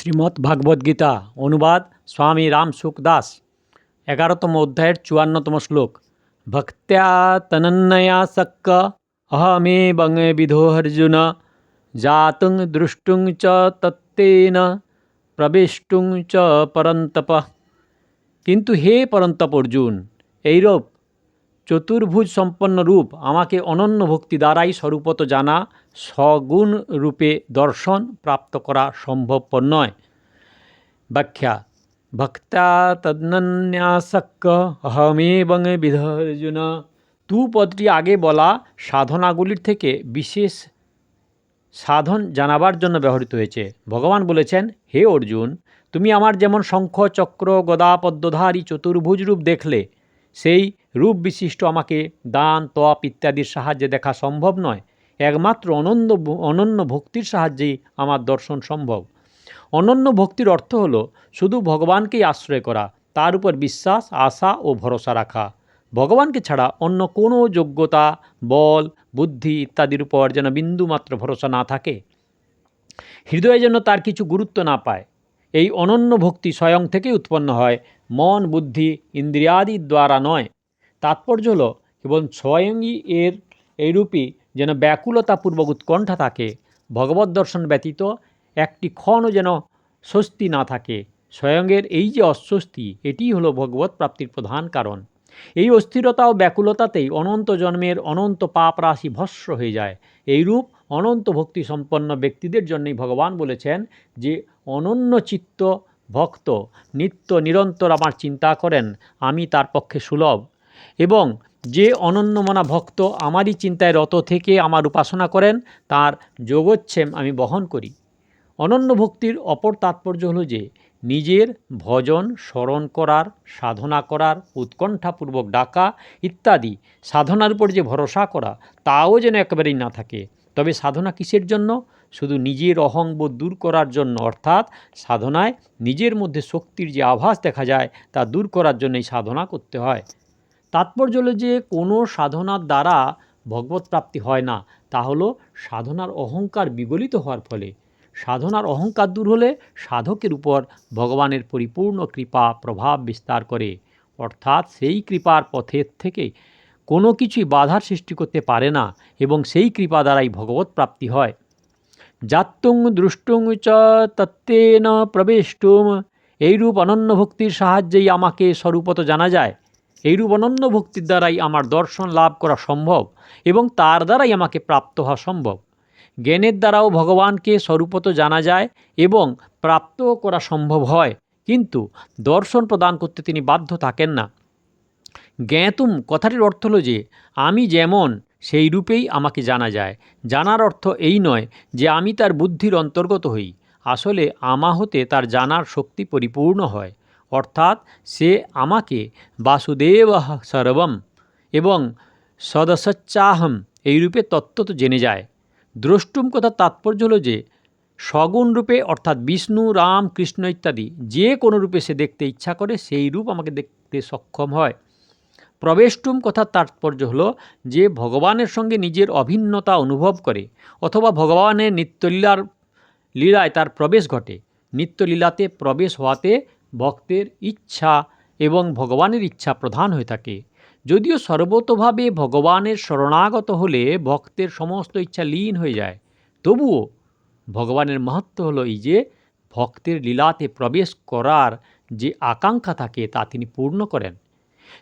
শ্রীমদ্ ভাগবদ্গীতা অনুবাদ স্বামী রাম সুখ দাস, এগারোতম অধ্যায়ের চুয়ান্নতম শ্লোক। ভক্ত্যা তনন্নয়া সক্ক অহমে বঙে বিধো অর্জুন, জাতুং দ্রষ্টুং চ তত্তেন, প্রবেষ্টুং চ পরন্তপ। কিন্তু হে পরন্তপ অর্জুন, এইরূপ চতুর্ভুজ সম্পন্ন রূপ আমাকে অনন্য ভক্তি দ্বারাই স্বরূপত জানা সগুণ রূপে দর্শন প্রাপ্ত করা সম্ভবপর নয়। ব্যাখ্যা, ভক্তা তদন্যাসক্ক অহমেবং বিধর্জুন। তু পদটি আগে বলা সাধনাগুলির থেকে বিশেষ সাধন জানাবার জন্য ব্যবহৃত হয়েছে। ভগবান বলেছেন, হে অর্জুন, তুমি আমার যেমন শঙ্খ, চক্র গদা পদ্মধারী চতুর্ভুজ রূপ দেখলে, সেই রূপ বিশিষ্ট আমাকে দান, তপ ইত্যাদির সাহায্যে দেখা সম্ভব নয়। একমাত্র অনন্য অনন্য ভক্তির সাহায্যেই আমার দর্শন সম্ভব। অনন্য ভক্তির অর্থ হল শুধু ভগবানকেই আশ্রয় করা, তার উপর বিশ্বাস, আশা ও ভরসা রাখা। ভগবানকে ছাড়া অন্য কোনো যোগ্যতা, বল, বুদ্ধি ইত্যাদির উপর যেন বিন্দুমাত্র ভরসা না থাকে। হৃদয়ে যেন তার কিছু গুরুত্ব না পায়। এই অনন্য ভক্তি স্বয়ং থেকেই উৎপন্ন হয়, মন, বুদ্ধি ইন্দ্রিয়াদির দ্বারা নয়। তাৎপর্য হল কেবল স্বয়ংই এর এইরূপই যেন ব্যাকুলতাপূর্বক উৎকণ্ঠা থাকে, ভগবত দর্শন ব্যতীত একটি ক্ষণও যেন স্বস্তি না থাকে। স্বয়ংয়ের এই যে অস্বস্তি এটিই হলো ভগবত প্রাপ্তির প্রধান কারণ। এই অস্থিরতা ও ব্যাকুলতাতেই অনন্ত জন্মের অনন্ত পাপ রাশি ভস্য হয়ে যায়। এইরূপ অনন্ত ভক্তি সম্পন্ন ব্যক্তিদের জন্যই ভগবান বলেছেন যে, অনন্য চিত্ত ভক্ত নিত্য নিরন্তর আমার চিন্তা করেন, আমি তার পক্ষে সুলভ। এবং যে অনন্যমনা ভক্ত আমারই চিন্তায় রত থেকে আমার উপাসনা করেন, তার যোগচ্ছেম আমি বহন করি। অনন্য ভক্তির অপর তাৎপর্য হলো যে, নিজের ভজন স্মরণ করার, সাধনা করার, উৎকণ্ঠাপূর্বক ডাকা ইত্যাদি সাধনার উপর যে ভরসা করা, তাও যেন একেবারেই না থাকে। তবে সাধনা কিসের জন্য? শুধু নিজের অহংবোধ দূর করার জন্য। অর্থাৎ সাধনায় নিজের মধ্যে শক্তির যে আভাস দেখা যায়, তা দূর করার জন্যই সাধনা করতে হয়। তাৎপর্য হলো যে কোনো সাধনার দ্বারা ভগবত প্রাপ্তি হয় না, তা হলো সাধনার অহংকার বিগলিত হওয়ার ফলে। সাধনার অহংকার দূর হলে সাধকের উপর ভগবানের পরিপূর্ণ কৃপা, প্রভাব বিস্তার করে। অর্থাৎ সেই কৃপার পথের থেকে কোনো কিছুই বাধার সৃষ্টি করতে পারে না এবং সেই কৃপা দ্বারাই ভগবত প্রাপ্তি হয়। জাত্তুং দ্রষ্টুং চ তত্ত্বেন প্রবেষ্টুম। এইরূপ অনন্য ভক্তির সাহায্যেই আমাকে স্বরূপত জানা যায়। এইরূপ অনন্য ভক্তির দ্বারাই আমার দর্শন লাভ করা সম্ভব এবং তার দ্বারাই আমাকে প্রাপ্ত হওয়া সম্ভব। জ্ঞানের দ্বারাও ভগবানকে স্বরূপত জানা যায় এবং প্রাপ্ত করা সম্ভব হয়, কিন্তু দর্শন প্রদান করতে তিনি বাধ্য থাকেন না। জ্ঞাতুম কথাটির অর্থ হলো যে, আমি যেমন সেই রূপেই আমাকে জানা যায়। জানার অর্থ এই নয় যে, আমি তার বুদ্ধির অন্তর্গত হই। আসলে আমা হতে তার জানার শক্তি পরিপূর্ণ হয়। অর্থাৎ সে আমাকে বাসুদেব সর্বম এবং সদসচ্চাহম এই রূপে তত্ত্ব তো জেনে যায়। দ্রষ্টুম কথার তাৎপর্য হলো যে, সগুণ রূপে অর্থাৎ বিষ্ণু, রাম, কৃষ্ণ ইত্যাদি যে কোনো রূপে সে দেখতে ইচ্ছা করে সেই রূপ আমাকে দেখতে সক্ষম হয়। প্রবেষ্টুম কথার তাৎপর্য হলো যে, ভগবানের সঙ্গে নিজের অভিন্নতা অনুভব করে অথবা ভগবানের নিত্যলীলার, লীলায় তার প্রবেশ ঘটে। নিত্যলীলাতে প্রবেশ হওয়াতে ভক্তের ইচ্ছা এবং ভগবানের ইচ্ছা প্রধান হয়ে থাকে। যদিও সর্বতভাবে ভগবানের শরণাগত হলে ভক্তের সমস্ত ইচ্ছা লীন হয়ে যায়, তবুও ভগবানের মাহাত্ম হলো এই যে ভক্তের লীলাতে প্রবেশ করার যে আকাঙ্ক্ষা থাকে তা তিনি পূর্ণ করেন।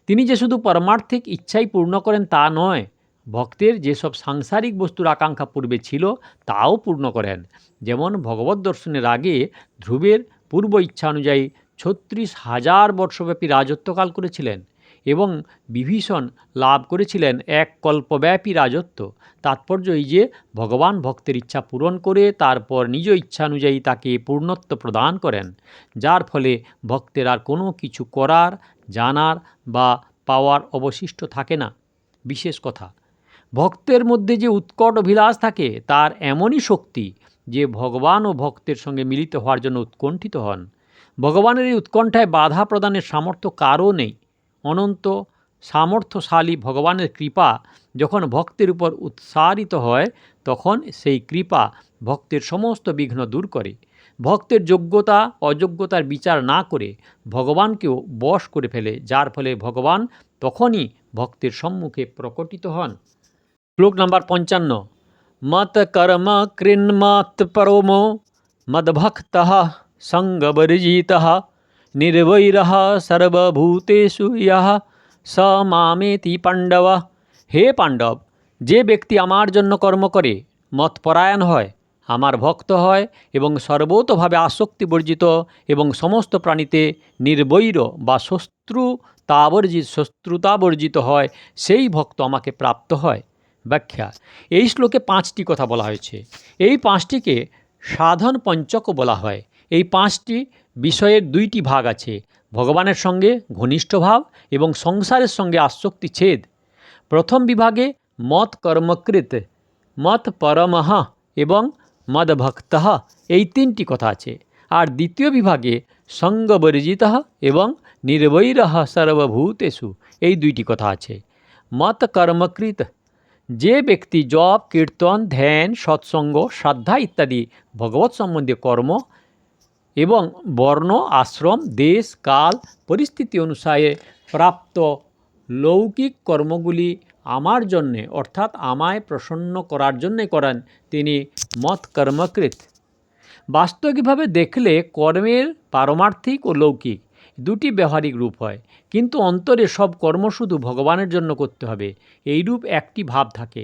তিনি যে শুধু পরমার্থিক ইচ্ছাই পূর্ণ করেন তা নয়, ভক্তের যেসব সাংসারিক বস্তুর আকাঙ্ক্ষা পূর্বে ছিল তাও পূর্ণ করেন। যেমন ভগবত দর্শনের আগে ধ্রুবের পূর্ব ইচ্ছা অনুযায়ী ছত্রিশ হাজার বর্ষব্যাপী রাজত্বকাল করেছিলেন এবং বিভীষণ লাভ করেছিলেন এক কল্পব্যাপী রাজত্ব। তাৎপর্য এই যে ভগবান ভক্তের ইচ্ছা পূরণ করে তারপর নিজ ইচ্ছা অনুযায়ী তাকে পূর্ণত্ব প্রদান করেন, যার ফলে ভক্তের আর কোনো কিছু করার, জানার বা পাওয়ার অবশিষ্ট থাকে না। বিশেষ কথা, ভক্তের মধ্যে যে উৎকট অভিলাষ থাকে তার এমনই শক্তি যে ভগবান ও ভক্তের সঙ্গে মিলিত হওয়ার জন্য উৎকণ্ঠিত হন। ভগবানের এই উৎকণ্ঠায় বাধা প্রদানের সামর্থ্য কারও নেই। অনন্ত সামর্থ্যশালী ভগবানের কৃপা যখন ভক্তের উপর উৎসারিত হয়, তখন সেই কৃপা ভক্তের সমস্ত বিঘ্ন দূর করে। ভক্তের যোগ্যতা, অযোগ্যতার বিচার না করে ভগবানকেও বশ করে ফেলে, যার ফলে ভগবান তখনই ভক্তের সম্মুখে প্রকটিত হন। শ্লোক নাম্বার পঞ্চান্ন, মত কর্ম কৃন্মত পরমো, মদভক্ত সঙ্গবর্জিত নির্বৈর সর্বভূতেষু ইহ স মামেতি পাণ্ডব হে পাণ্ডব, যে ব্যক্তি আমার জন্য কর্ম করে মতপরায়ণ হয়, আমার ভক্ত হয় এবং সর্বতভাবে আসক্তি বর্জিত এবং সমস্ত প্রাণীতে নির্বৈর বা শত্রু শত্রুতাবর্জিত শত্রুতাবর্জিত হয়, সেই ভক্ত আমাকে প্রাপ্ত হয়। ব্যাখ্যা, এই শ্লোকে পাঁচটি কথা বলা হয়েছে। এই পাঁচটিকে সাধন পঞ্চক বলা হয়। এই পাঁচটি বিষয়ের দুইটি ভাগ আছে, ভগবানের সঙ্গে ঘনিষ্ঠ ভাব এবং সংসারের সঙ্গে আসক্তি ছেদ প্রথম বিভাগে মত কর্মকৃত, মত পরমহ এবং মদভক্ত এই তিনটি কথা আছে। আর দ্বিতীয় বিভাগে সঙ্গবর্জিত এবং নির্বৈর সর্বভূতেষু, এই দুইটি কথা আছে। মত কর্মকৃত, যে ব্যক্তি জপ, কীর্তন, ধ্যান, সৎসঙ্গ, শ্রদ্ধা ইত্যাদি ভগবত সম্বন্ধীয় কর্ম এবং বর্ণ, আশ্রম, দেশ, কাল, পরিস্থিতি অনুসারে প্রাপ্ত লৌকিক কর্মগুলি আমার জন্যে, অর্থাৎ আমায় প্রসন্ন করার জন্যে করেন তিনি মত কর্মকৃত বাস্তবিকভাবে দেখলে কর্মের পারমার্থিক ও লৌকিক দুটি ব্যবহারিক রূপ হয়, কিন্তু অন্তরে সব কর্ম শুধু ভগবানের জন্য করতে হবে। এইরূপ একটি ভাব থাকে,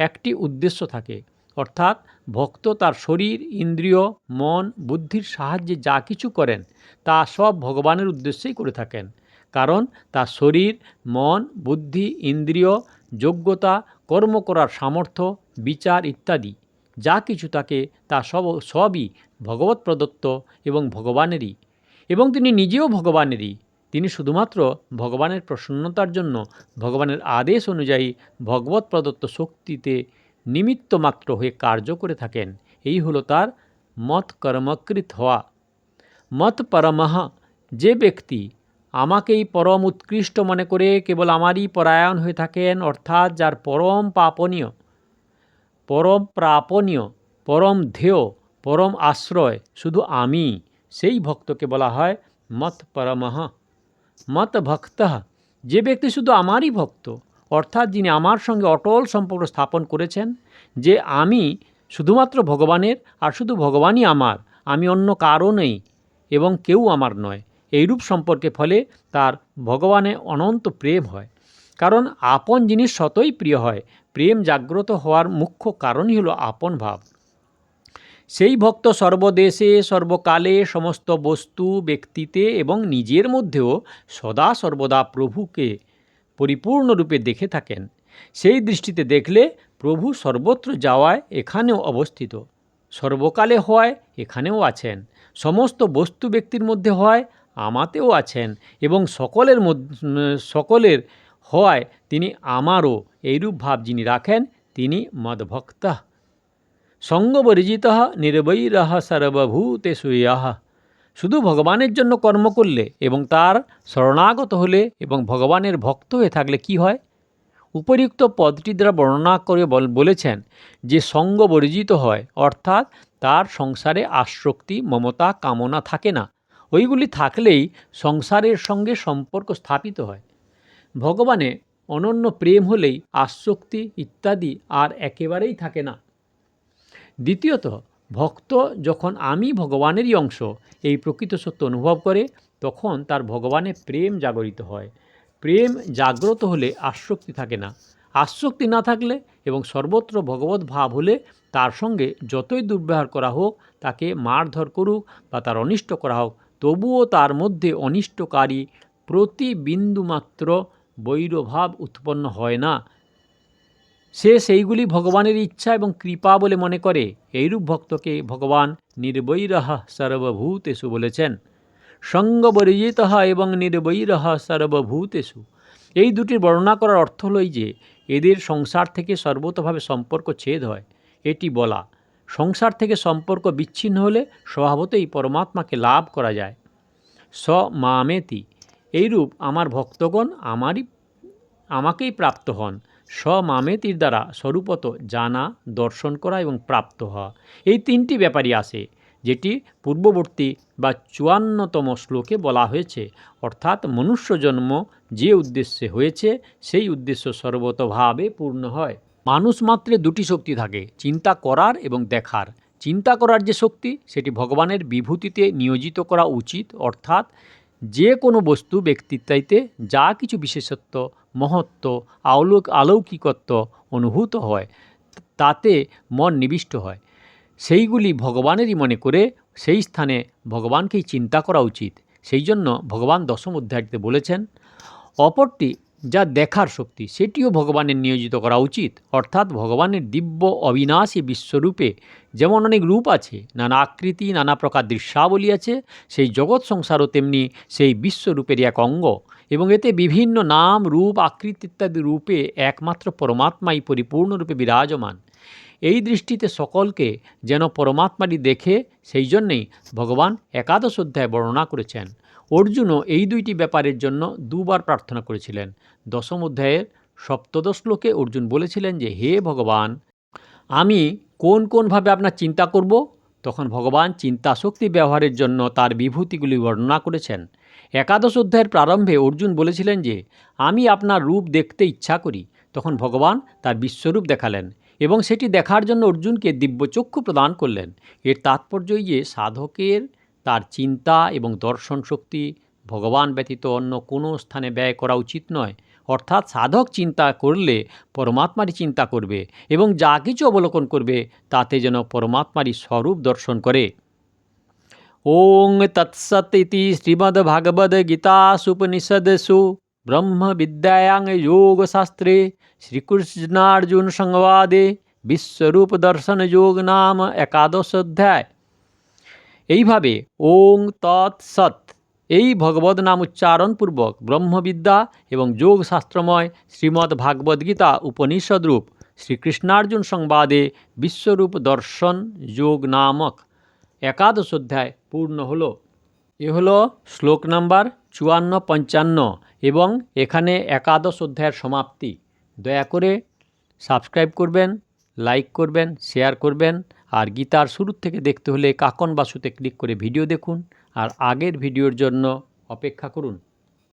একটি উদ্দেশ্য থাকে। অর্থাৎ ভক্ত তার শরীর, ইন্দ্রিয়, মন, বুদ্ধির সাহায্যে যা কিছু করেন, তা সব ভগবানের উদ্দেশ্যেই করে থাকেন। কারণ তার শরীর, মন, বুদ্ধি, ইন্দ্রিয়, যোগ্যতা, কর্ম করার সামর্থ্য, বিচার ইত্যাদি, যা কিছু তাকে, তা সব, সবই ভগবত প্রদত্ত এবং ভগবানেরই। এবং তিনি নিজেও ভগবানেরই। তিনি শুধুমাত্র ভগবানের প্রসন্নতার জন্য, ভগবানের আদেশ অনুযায়ী ভগবত প্রদত্ত শক্তিতে নিমিত্ত মাত্র হয়ে কার্য করে থাকেন। এই হলো তার মত কর্মকৃত হওয়া। মত পরমহ, যে ব্যক্তি আমাকেই পরম উৎকৃষ্ট মনে করে কেবল আমারই পরায়ণ হয়ে থাকেন, অর্থাৎ যার পরম পাপনীয়, পরম প্রাপনীয়, পরম ধেয় পরম আশ্রয় শুধু আমি, সেই ভক্তকে বলা হয় মত পরমহ। মত ভক্ত, যে ব্যক্তি শুধু আমারই ভক্ত অর্থাৎ যিনি আমার সঙ্গে অটল সম্পর্ক স্থাপন করেছেন, যে আমি শুধুমাত্র ভগবানের আর শুধু ভগবানই আমার, আমি অন্য কারও নেই এবং কেউ আমার নয়। এইরূপ সম্পর্কে ফলে তার ভগবানে অনন্ত প্রেম হয়। কারণ আপন জিনিস শতই প্রিয় হয়, প্রেম জাগ্রত হওয়ার মুখ্য কারণই হলো আপন ভাব। সেই ভক্ত সর্বদেশে, সর্বকালে, সমস্ত বস্তু ব্যক্তিতে এবং নিজের মধ্যেও সদা সর্বদা প্রভুকে পরিপূর্ণরূপে দেখে থাকেন। সেই দৃষ্টিতে দেখলে প্রভু সর্বত্র যাওয়ায় এখানেও অবস্থিত, সর্বকালে হয় এখানেও আছেন, সমস্ত বস্তু ব্যক্তির মধ্যে হয় আমাতেও আছেন এবং সকলের সকলের হওয়ায় তিনি আমারও এইরূপ ভাব যিনি রাখেন, তিনি মদভক্তা। সঙ্গবর্জিত নির্বৈর সর্বভূতেষু ইহ। শুধু ভগবানের জন্য কর্ম করলে এবং তার শরণাগত হলে এবং ভগবানের ভক্ত হয়ে থাকলে কি হয়? উপরিউক্ত পদটি দ্বারা বর্ণনা করে বলেছেন যে সঙ্গ বর্জিত হয়, অর্থাৎ তার সংসারে আসক্তি, মমতা, কামনা থাকে না। ওইগুলি থাকলেই সংসারের সঙ্গে সম্পর্ক স্থাপিত হয়। ভগবানে অনন্য প্রেম হলেই আসক্তি ইত্যাদি আর একেবারেই থাকে না। দ্বিতীয়ত ভক্ত যখন আমি ভগবানেরই অংশ, এই প্রকৃত সত্য অনুভব করে, তখন তার ভগবানে প্রেম জাগরিত হয়। প্রেম জাগ্রত হলে আসক্তি থাকে না। আসক্তি না থাকলে এবং সর্বত্র ভগবত ভাব হলে তার সঙ্গে যতই দুর্ব্যবহার করা হোক, তাকে মারধর করুক বা তার অনিষ্ট করা হোক, তবুও তার মধ্যে অনিষ্টকারী প্রতি বিন্দুমাত্র বৈরভাব উৎপন্ন হয় না। সে সেইগুলি ভগবানের ইচ্ছা এবং কৃপা বলে মনে করে। এইরূপ ভক্তকে ভগবান নির্বৈরহ সর্বভূতেষু বলেছেন। সঙ্গবর্জিত এবং নির্বৈরহ সর্বভূতেষু। এই দুটির বর্ণনা করার অর্থ হলই যে, এদের সংসার থেকে সর্বতভাবে সম্পর্ক ছেদ হয়। এটি বলা, সংসার থেকে সম্পর্ক বিচ্ছিন্ন হলে স্বভাবতই পরমাত্মাকে লাভ করা যায়। স মামেতি, এইরূপ আমার ভক্তগণ আমারই আমাকেই প্রাপ্ত হন। স্বমামেতির দ্বারা স্বরূপত জানা, দর্শন করা এবং প্রাপ্ত হওয়া। এই তিনটি ব্যাপারই আসে যেটি পূর্ববর্তী বা চুয়ান্নতম শ্লোকে বলা হয়েছে। অর্থাৎ মনুষ্য জন্ম যে উদ্দেশ্যে হয়েছে, সেই উদ্দেশ্য সর্বতভাবে পূর্ণ হয়। মানুষ মাত্রে দুটি শক্তি থাকে, চিন্তা করার এবং দেখার। চিন্তা করার যে শক্তি, সেটি ভগবানের বিভূতিতে নিয়োজিত করা উচিত। অর্থাৎ যে কোনো বস্তু ব্যক্তিত্বাইতে যা কিছু বিশেষত্ব, মহত্ব, আলোক, আলৌকিকত্ব অনুভূত হয়, তাতে মন নিবিষ্ট হয়। সেইগুলি ভগবানেরই মনে করে সেই স্থানে ভগবানকেই চিন্তা করা উচিত। সেই জন্য ভগবান দশম অধ্যায়টিতে বলেছেন, অপরটি যা দেখার শক্তি, সেটিও ভগবানের নিয়োজিত করা উচিত। অর্থাৎ ভগবানের দিব্য অবিনাশী বিশ্বরূপে যেমন অনেক রূপ আছে, নানা আকৃতি, নানা প্রকার দৃশ্যাবলী আছে, সেই জগৎ সংসারও তেমনি সেই বিশ্বরূপেরই এক অঙ্গ। এবং এতে বিভিন্ন নাম, রূপ, আকৃতি ইত্যাদি রূপে একমাত্র পরমাত্মাই পরিপূর্ণরূপে বিরাজমান। এই দৃষ্টিতে সকলকে যেন পরমাত্মাটি দেখে, সেই জন্যেই ভগবান একাদশ অধ্যায় বর্ণনা করেছেন। অর্জুনও এই দুইটি ব্যাপারের জন্য দুবার প্রার্থনা করেছিলেন। দশম অধ্যায়ের সপ্তদশ শ্লোকে অর্জুন বলেছিলেন যে, হে ভগবান, আমি কোন কোনভাবে আপনার চিন্তা করব? তখন ভগবান চিন্তা শক্তি ব্যবহারের জন্য তার বিভূতিগুলি বর্ণনা করেছেন। একাদশ অধ্যায়ের প্রারম্ভে অর্জুন বলেছিলেন যে, আমি আপনার রূপ দেখতে ইচ্ছা করি। তখন ভগবান তার বিশ্বরূপ দেখালেন এবং সেটি দেখার জন্য অর্জুনকে দিব্যচক্ষু প্রদান করলেন। এর তাৎপর্যই যে, সাধকের তার চিন্তা এবং দর্শন শক্তি ভগবান ব্যতীত অন্য কোনো স্থানে ব্যয় করা উচিত নয়। অর্থাৎ সাধক চিন্তা করলে পরমাত্মারই চিন্তা করবে এবং যা কিছু অবলোকন করবে তাতে যেন পরমাত্মারই স্বরূপ দর্শন করে। ওং তৎসৎ ইতি শ্রীমদ্ভাগবদ্গীতাসুপনিষদসু ব্রহ্মবিদ্যায়াং যোগশাস্ত্রে শ্রীকৃষ্ণার্জুন সংবাদে বিশ্বরূপ দর্শন যোগ নাম একাদশ অধ্যায় এইভাবে ওং তৎসৎ এই ভগবদ নাম উচ্চারণপূর্বক ব্রহ্মবিদ্যা এবং যোগশাস্ত্রময় শ্রীমদ্ ভাগবদ্গীতা উপনিষদরূপ শ্রীকৃষ্ণার্জুন সংবাদে বিশ্বরূপ দর্শন যোগ নামক একাদশ অধ্যায় পূর্ণ হলো। এ হলো শ্লোক নাম্বার চুয়ান্ন পঞ্চান্ন এবং এখানে একাদশ অধ্যায়ের সমাপ্তি। দয়া করে সাবস্ক্রাইব করবেন, লাইক করবেন, শেয়ার করবেন। আর গীতার শুরুর থেকে দেখতে হলে কাকন বাসুতে ক্লিক করে ভিডিও দেখুন আর আগের ভিডিওর জন্য অপেক্ষা করুন।